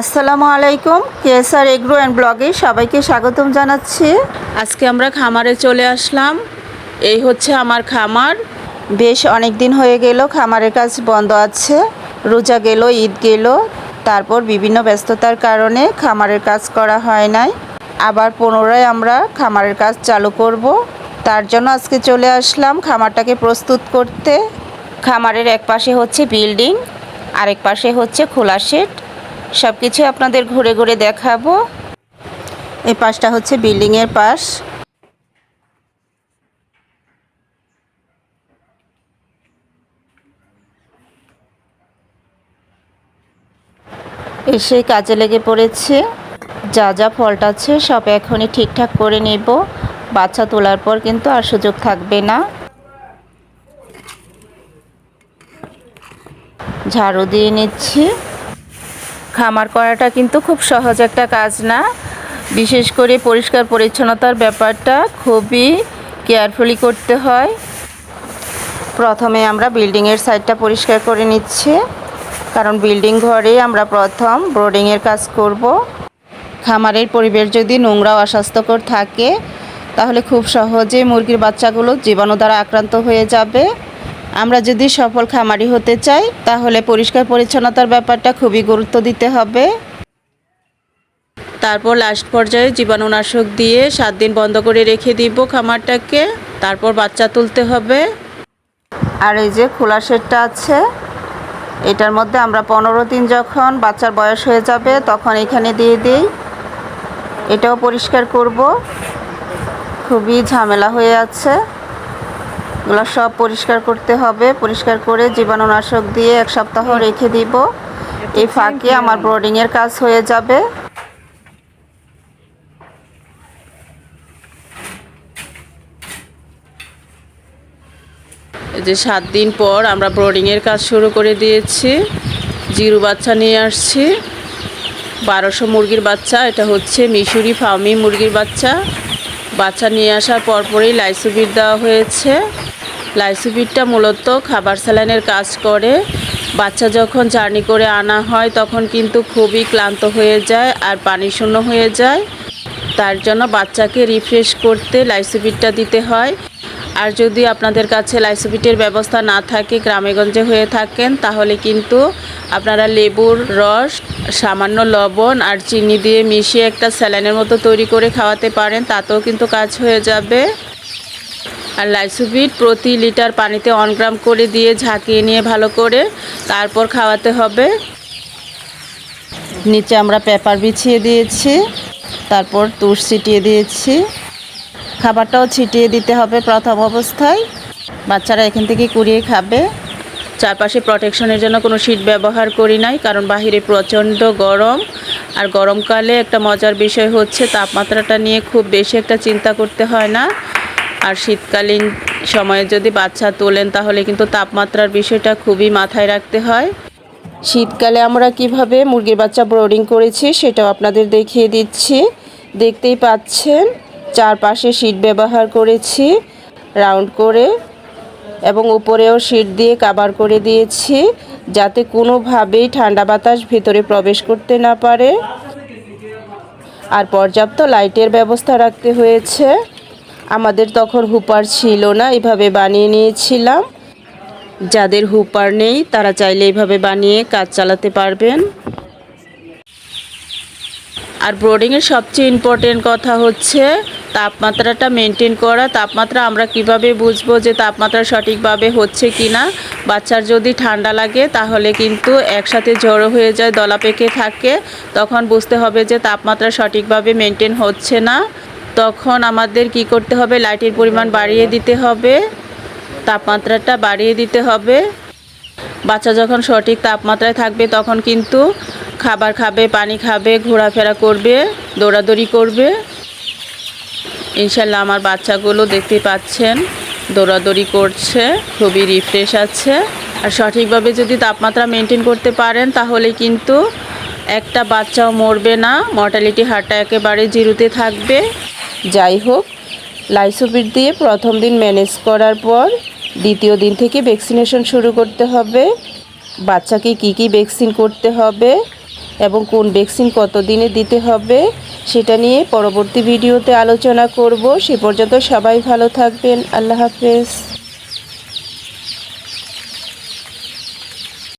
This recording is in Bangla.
আসসালামু আলাইকুম, কেএসআর এগ্রো অ্যান্ড ব্লগে সবাইকে স্বাগতম জানাচ্ছি। আজকে আমরা খামারে চলে আসলাম। এই হচ্ছে আমার খামার। বেশ অনেক দিন হয়ে গেল, খামারের কাজ বন্ধ আছে। রোজা গেল, ঈদ গেল, তারপর বিভিন্ন ব্যস্ততার কারণে খামারের কাজ করা হয় নাই। আবার পুনরায় আমরা খামারের কাজ চালু করব। তার জন্য আজকে চলে আসলাম খামারটাকে প্রস্তুত করতে। খামারের এক পাশে হচ্ছে বিল্ডিং, আরেক পাশে হচ্ছে খোলা শেড। সব কিছু আপনাদের ঘুরে ঘুরে দেখাবো। এই পাশটা হচ্ছে বিল্ডিংয়ের পাশ। এসে কাজে লেগে পড়েছে। যা যা ফল্ট আছে সব এখনই ঠিকঠাক করে নেব। বাচ্চা তোলার পর কিন্তু আর সুযোগ থাকবে না। ঝাড়ু দিয়ে নিচ্ছি। খামার করাটা কিন্তু খুব সহজ একটা কাজ না। বিশেষ করে পরিষ্কার পরিচ্ছন্নতার ব্যাপারটা খুবই কেয়ারফুলি করতে হয়। প্রথমে আমরা বিল্ডিংয়ের সাইডটা পরিষ্কার করে নিচ্ছি। কারণ বিল্ডিং ঘরে আমরা প্রথম ব্রোডিংয়ের কাজ করব। খামারের পরিবেশ যদি নোংরা অস্বাস্থ্যকর থাকে, তাহলে খুব সহজে মুরগির বাচ্চাগুলো জীবাণু দ্বারা আক্রান্ত হয়ে যাবে। আমরা যদি সফল খামারি হতে চাই, তাহলে পরিষ্কার পরিচ্ছন্নতার ব্যাপারটা খুবই গুরুত্ব দিতে হবে। তারপর লাস্ট পর্যায়ে জীবাণুনাশক দিয়ে সাত দিন বন্ধ করে রেখে দিব খামারটাকে। তারপর বাচ্চা তুলতে হবে। আর এই যে খোলা শেডটা আছে, এটার মধ্যে আমরা পনেরো দিন যখন বাচ্চার বয়স হয়ে যাবে, তখন এখানে দিয়ে দিই। এটাও পরিষ্কার করব। খুবই ঝামেলা হয়ে আছে। এগুলো সব পরিষ্কার করতে হবে। পরিষ্কার করে জীবাণুনাশক দিয়ে এক সপ্তাহ রেখে দিব। এই ফাঁকে আমার ব্রোডিংয়ের কাজ হয়ে যাবে। এই যে সাত দিন পর আমরা ব্রোডিংয়ের কাজ শুরু করে দিয়েছি। জিরু বাচ্চা নিয়ে আসছি। বারোশো মুরগির বাচ্চা এটা হচ্ছে মিশরি ফার্মি মুরগির বাচ্চা। বাচ্চা নিয়ে আসার পরপরই লাইসোবিট দেওয়া হয়েছে। লাইসোবিটটা মূলত খাবার স্যালাইনের কাজ করে। বাচ্চা যখন জার্নি করে আনা হয়, তখন কিন্তু খুবই ক্লান্ত হয়ে যায় আর পানি শূন্য হয়ে যায়। তার জন্য বাচ্চাকে রিফ্রেশ করতে লাইসোবিটটা দিতে হয়। আর যদি আপনাদের কাছে লাইসোবিটের ব্যবস্থা না থাকে, গ্রামেগঞ্জে হয়ে থাকেন, তাহলে কিন্তু আপনারা লেবুর রস, সামান্য লবণ আর চিনি দিয়ে মিশিয়ে একটা স্যালাইনের মতো তৈরি করে খাওয়াতে পারেন, তাতেও কিন্তু কাজ হয়ে যাবে। আর লাইসোবিট প্রতি লিটার পানিতে অন গ্রাম করে দিয়ে ঝাঁকিয়ে নিয়ে ভালো করে তারপর খাওয়াতে হবে। নিচে আমরা পেপার বিছিয়ে দিয়েছি, তারপর তুষ ছিটিয়ে দিয়েছি। খাবারটাও ছিটিয়ে দিতে হবে প্রথম অবস্থায়। বাচ্চারা এখান থেকে কুড়িয়ে খাবে। চারপাশে প্রোটেকশনের জন্য কোনো শীট ব্যবহার করি নাই, কারণ বাহিরে প্রচণ্ড গরম। আর গরমকালে একটা মজার বিষয় হচ্ছে, তাপমাত্রাটা নিয়ে খুব বেশি একটা চিন্তা করতে হয় না। আর শীতকালীন সময়ে যদি বাচ্চা তোলেন, তাহলে কিন্তু তাপমাত্রার বিষয়টা খুবই মাথায় রাখতে হয়। শীতকালে আমরা কীভাবে মুরগির বাচ্চা ব্রোডিং করেছি, সেটাও আপনাদের দেখিয়ে দিচ্ছি। দেখতেই পাচ্ছেন, চারপাশে শীট ব্যবহার করেছি, রাউন্ড করে, এবং উপরেও শীট দিয়ে কাভার করে দিয়েছি, যাতে কোনোভাবেই ঠান্ডা বাতাস ভিতরে প্রবেশ করতে না পারে। আর পর্যাপ্ত লাইটের ব্যবস্থা রাখতে হয়েছে। আমাদের তখন হুপার ছিল না, এভাবে বানিয়ে নিয়েছিলাম। যাদের হুপার নেই, তারা চাইলে এইভাবে বানিয়ে কাজ চালাতে পারবেন। আর ব্রোডিংয়ের সবচেয়ে ইম্পর্টেন্ট কথা হচ্ছে, তাপমাত্রাটা মেনটেন করা। তাপমাত্রা আমরা কীভাবে বুঝব যে তাপমাত্রা সঠিকভাবে হচ্ছে কি না বাচ্চার যদি ঠান্ডা লাগে, তাহলে কিন্তু একসাথে জড়ো হয়ে যায়, দলা পেকে থাকে। তখন বুঝতে হবে যে তাপমাত্রা সঠিকভাবে মেনটেন হচ্ছে না। তখন আমাদের কি করতে হবে? লাইটের পরিমাণ বাড়িয়ে দিতে হবে। তাপমাত্রাটা বাড়িয়ে দিতে হবে। বাচ্চা যখন সঠিক তাপমাত্রায় থাকবে, তখন কিন্তু খাবার খাবে, পানি খাবে, ঘোরাফেরা করবে, দৌড়াদৌড়ি করবে। ইনশাল্লাহ আমার বাচ্চাগুলো দেখতে পাচ্ছেন, দৌড়াদৌড়ি করছে, খুবই রিফ্রেশ আছে। আর সঠিকভাবে যদি তাপমাত্রা মেনটেন করতে পারেন, তাহলে কিন্তু একটা বাচ্চাও মরবে না। মর্টালিটি হারটা একেবারে জিরোতে থাকবে। যাই হোক লাইসোপিড দিয়ে প্রথম দিন ম্যানেজ করার পর দ্বিতীয় দিন থেকে ভ্যাকসিনেশন শুরু করতে হবে। বাচ্চাকে কি কি ভ্যাকসিন করতে হবে এবং কোন ভ্যাকসিন কত দিনে দিতে হবে সেটা নিয়ে পরবর্তী ভিডিওতে আলোচনা করব। সে পর্যন্ত সবাই ভালো থাকবেন। আল্লাহ হাফেজ।